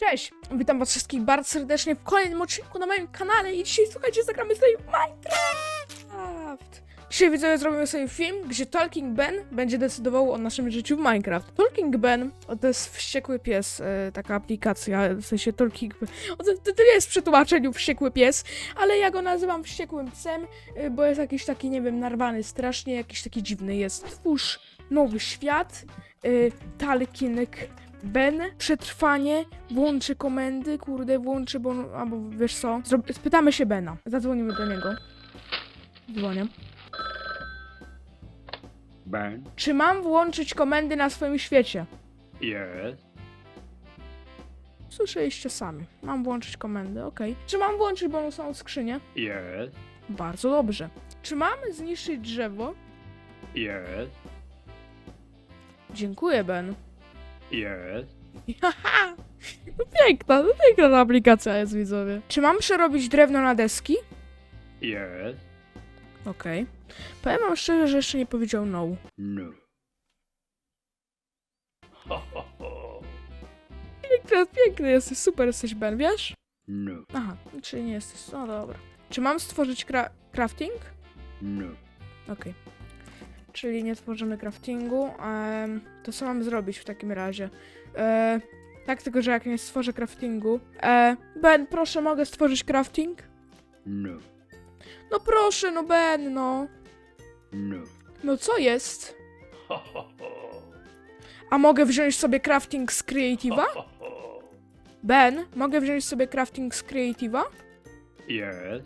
Cześć! Witam was wszystkich bardzo serdecznie w kolejnym odcinku na moim kanale i dzisiaj, słuchajcie, zagramy sobie Minecraft! Dzisiaj widzowie zrobimy sobie film, gdzie Talking Ben będzie decydował o naszym życiu w Minecraft. Talking Ben to jest wściekły pies, e, taka aplikacja, w sensie Talking Ben. O, to, to nie jest w przetłumaczeniu wściekły pies, ale ja go nazywam wściekłym psem, e, bo jest jakiś taki, nie wiem, narwany strasznie, jakiś taki dziwny jest. Twórz nowy świat, e, Talking Ben, przetrwanie, włączy komendy, kurde, włączy, bo, albo wiesz co, spytamy się Bena, zadzwonimy do niego. Dzwonię. Ben? Czy mam włączyć komendy na swoim świecie? Yes. Słyszeliście sami. Mam włączyć komendy, okej. Czy mam włączyć bonusową skrzynię? Yes. Bardzo dobrze. Czy mam zniszczyć drzewo? Yes. Dziękuję, Ben. Yes. Haha! No piękna, no piękna ta aplikacja jest, widzowie. Czy mam przerobić drewno na deski? Yes. Okej. Powiem wam szczerze, że jeszcze nie powiedział no. No. Piękny, piękny jesteś, super jesteś, Ben, wiesz? No. Aha, czyli nie jesteś, no dobra. Czy mam stworzyć cra crafting? No. Okej. Czyli nie tworzymy craftingu. Em, to co mam zrobić w takim razie? E, tak, tylko że jak nie stworzę craftingu... E, ben, proszę, mogę stworzyć crafting? No. No proszę, no Ben, no. No. No co jest? A mogę wziąć sobie crafting z Creative'a? Ben, mogę wziąć sobie crafting z Creative'a? Yes.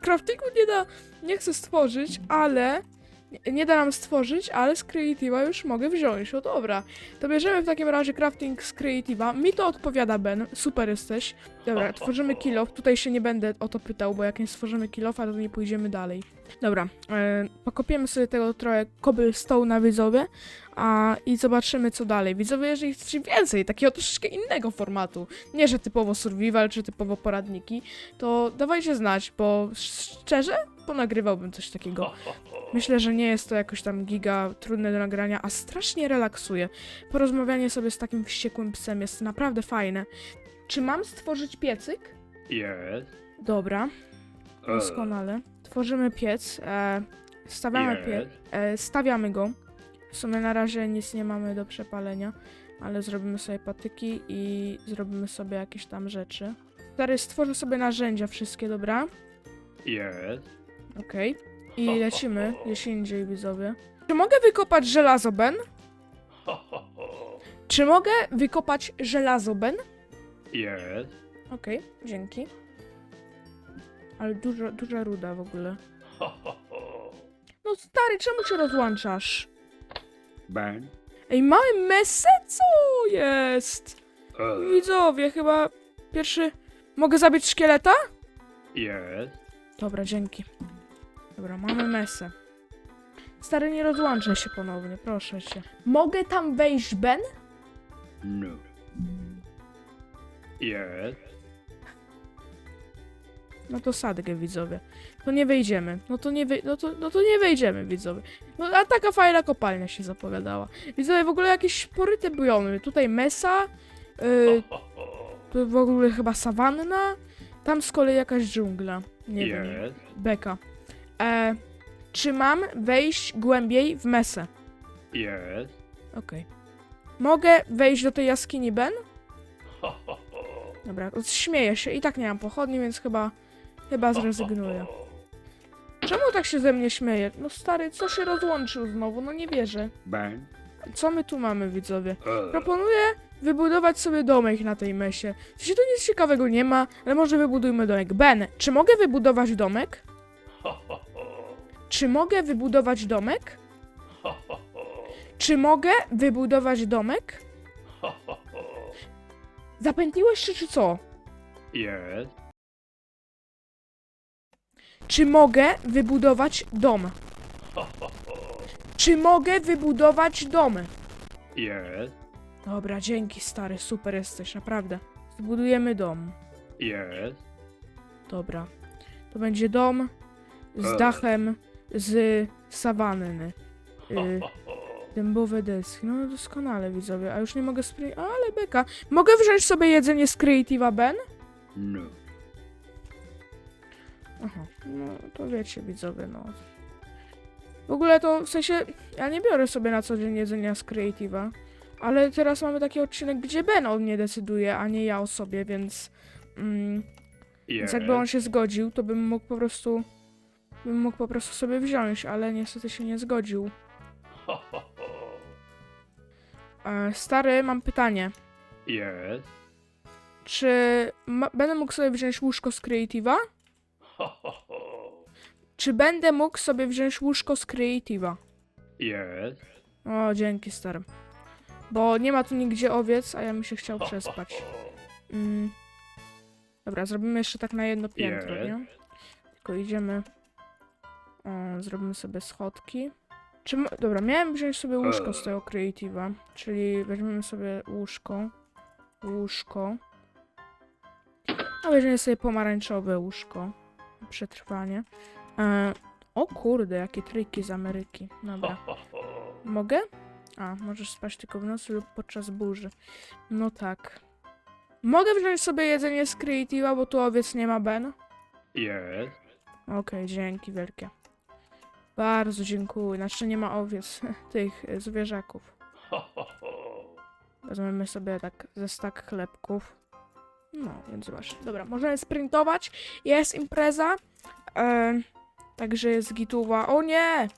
Craftingu nie da, nie chcę stworzyć, ale nie, nie da nam stworzyć, ale z Creative'a już mogę wziąć. O dobra, to bierzemy w takim razie crafting z Creative'a. Mi to odpowiada Ben, super jesteś. Dobra, tworzymy kill off. Tutaj się nie będę o to pytał, bo jak nie stworzymy kill offa, to nie pójdziemy dalej. Dobra, e, pokopiemy sobie tego trochę cobblestone widzowie, a i zobaczymy co dalej. Widzowie, jeżeli chcecie więcej, takiego troszeczkę innego formatu, nie że typowo survival czy typowo poradniki, to dawajcie znać, bo szczerze ponagrywałbym coś takiego. Myślę, że nie jest to jakoś tam giga trudne do nagrania, a strasznie relaksuje. Porozmawianie sobie z takim wściekłym psem jest naprawdę fajne. Czy mam stworzyć piecyk? Yes. Dobra, doskonale. Tworzymy piec, e, stawiamy piec, Yes. e, stawiamy go. W sumie na razie nic nie mamy do przepalenia, ale zrobimy sobie patyki i zrobimy sobie jakieś tam rzeczy. Teraz stworzę sobie narzędzia wszystkie, dobra? Yes. Okej. I lecimy gdzieś indziej, widzowie. Czy mogę wykopać żelazo, Ben? Czy mogę wykopać żelazo, Ben? Yes. Okej, dzięki. Ale duża, duża ruda w ogóle. No stary, czemu się rozłączasz? Ben? Ej, mamy mesę? Co jest? Uh. Widzowie, chyba pierwszy... Mogę zabić szkieleta? Yes. Dobra, dzięki. Dobra, mamy mesę. Stary, nie rozłączaj się ponownie, proszę cię. Mogę tam wejść, Ben? No. Yes. No to sadgę, widzowie. To nie wejdziemy. No to nie, wej- no to, no to nie wejdziemy, widzowie. No a taka fajna kopalnia się zapowiadała. Widzowie, w ogóle jakieś poryte biomy. Tutaj mesa, yy, tu w ogóle chyba sawanna, tam z kolei jakaś dżungla. Nie wiem, Yes. beka. E, czy mam wejść głębiej w mesę? Yes. Okej. Mogę wejść do tej jaskini, Ben? Dobra, śmieję się. I tak nie mam pochodni, więc chyba, chyba zrezygnuję. Czemu tak się ze mnie śmieje? No stary, co się rozłączył znowu? No nie wierzę. Ben? Co my tu mamy, widzowie? Uh. Proponuję wybudować sobie domek na tej mesie. W sensie tu nic ciekawego nie ma, ale może wybudujmy domek. Ben, czy mogę wybudować domek? Czy mogę wybudować domek? Czy mogę wybudować domek? Zapętliłeś się, czy co? Yes. Czy mogę wybudować dom? Czy mogę wybudować dom? Yes. Dobra, dzięki stary, super jesteś, naprawdę. Zbudujemy dom. Yes. Dobra. To będzie dom z E. dachem z sawanny. Y, Dębowe deski. No doskonale widzowie, a już nie mogę spray... Ale beka. Mogę wziąć sobie jedzenie z Creative'a Ben? No. Aha, no to wiecie widzowie, no. W ogóle to, w sensie, ja nie biorę sobie na co dzień jedzenia z Creative'a, ale teraz mamy taki odcinek, gdzie Ben o mnie decyduje, a nie ja o sobie, więc... Mm, więc Yes. jakby on się zgodził, to bym mógł po prostu... bym mógł po prostu sobie wziąć, ale niestety się nie zgodził. E, stary, mam pytanie. Yes. Czy ma, będę mógł sobie wziąć łóżko z Creative'a? Czy będę mógł sobie wziąć łóżko z Creative'a? Yes. O, dzięki stary. Bo nie ma tu nigdzie owiec, a ja bym się chciał przespać. Mm. Dobra, zrobimy jeszcze tak na jedno piętro, nie? Tylko idziemy. O, zrobimy sobie schodki. Czy, dobra, miałem wziąć sobie łóżko z tego Creative'a, czyli weźmiemy sobie łóżko, łóżko, a weźmiemy sobie pomarańczowe łóżko, przetrwanie. E, o kurde, jakie triki z Ameryki. Dobra. Mogę? A, możesz spać tylko w nocy lub podczas burzy. No tak. Mogę wziąć sobie jedzenie z Creative'a, bo tu owiec nie ma Ben? Yes. Okej, dzięki wielkie. Bardzo dziękuję. Znaczy nie ma owiec, tych zwierzaków. Weźmiemy sobie tak ze stak chlebków. No, więc właśnie. Dobra, możemy sprintować. Jest impreza. E, także jest gituwa. O nie!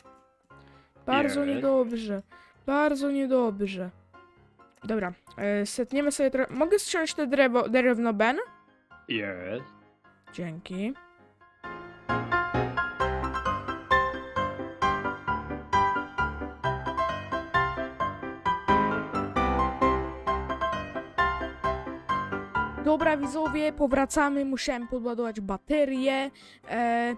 Bardzo niedobrze. Bardzo niedobrze. Dobra, e, setniemy sobie trochę. Mogę ściąć te drewo, drewno Ben? Yes. Dzięki. Dobra widzowie, powracamy, musiałem podładować baterię. E,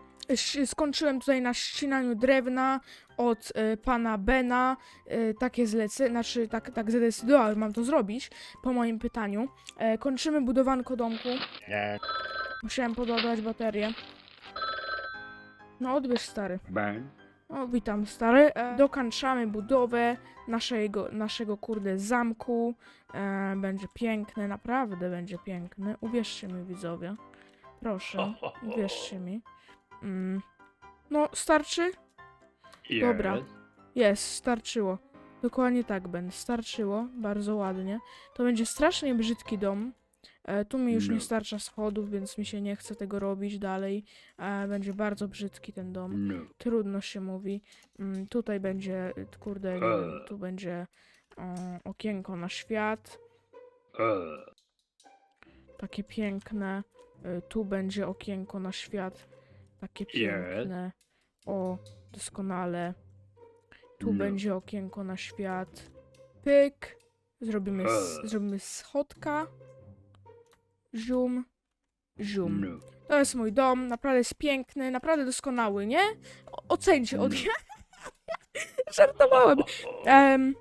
skończyłem tutaj na ścinaniu drewna od e, pana Bena. E, takie zlecę, znaczy tak, tak zadecydowałem, mam to zrobić po moim pytaniu. E, kończymy budowanko domku. Musiałem podładować baterię. No odbierz stary. Ben. O, witam stary. E, dokończamy budowę naszego, naszego kurde zamku. E, będzie piękny, naprawdę będzie piękny. Uwierzcie mi widzowie. Proszę, uwierzcie mi. Mm. No, starczy? Dobra. Jest, starczyło. Dokładnie tak będzie, starczyło, bardzo ładnie. To będzie strasznie brzydki dom. E, tu mi już nie No. starcza schodów, więc mi się nie chce tego robić dalej. E, będzie bardzo brzydki ten dom. No. Trudno się mówi. Mm, tutaj będzie, y, kurde, nie tu będzie okienko na świat. Takie piękne. Tu będzie okienko na świat. Takie piękne. O, doskonale. Tu No. będzie okienko na świat. Pyk. Zrobimy, zrobimy schodka. Zium. Zium. No. To jest mój dom. Naprawdę jest piękny. Naprawdę doskonały, nie? O, ocencie od... No. Żartowałem. Em,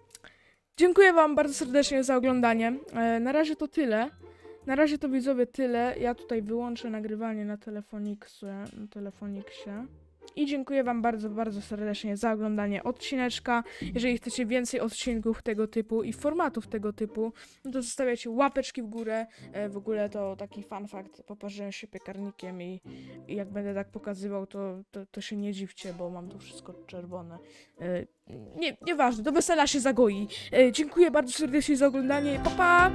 dziękuję Wam bardzo serdecznie za oglądanie. E, na razie to tyle. Na razie to widzowie tyle. Ja tutaj wyłączę nagrywanie na telefoniksie. Na telefoniksie. I dziękuję Wam bardzo, bardzo serdecznie za oglądanie odcineczka. Jeżeli chcecie więcej odcinków tego typu i formatów tego typu, no to zostawiacie łapeczki w górę. E, w ogóle to taki fun fact. Poparzyłem się piekarnikiem i, i jak będę tak pokazywał, to, to, to się nie dziwcie, bo mam tu wszystko czerwone. E, nie, nieważne, do wesela się zagoi. E, dziękuję bardzo serdecznie za oglądanie. Pa, pa!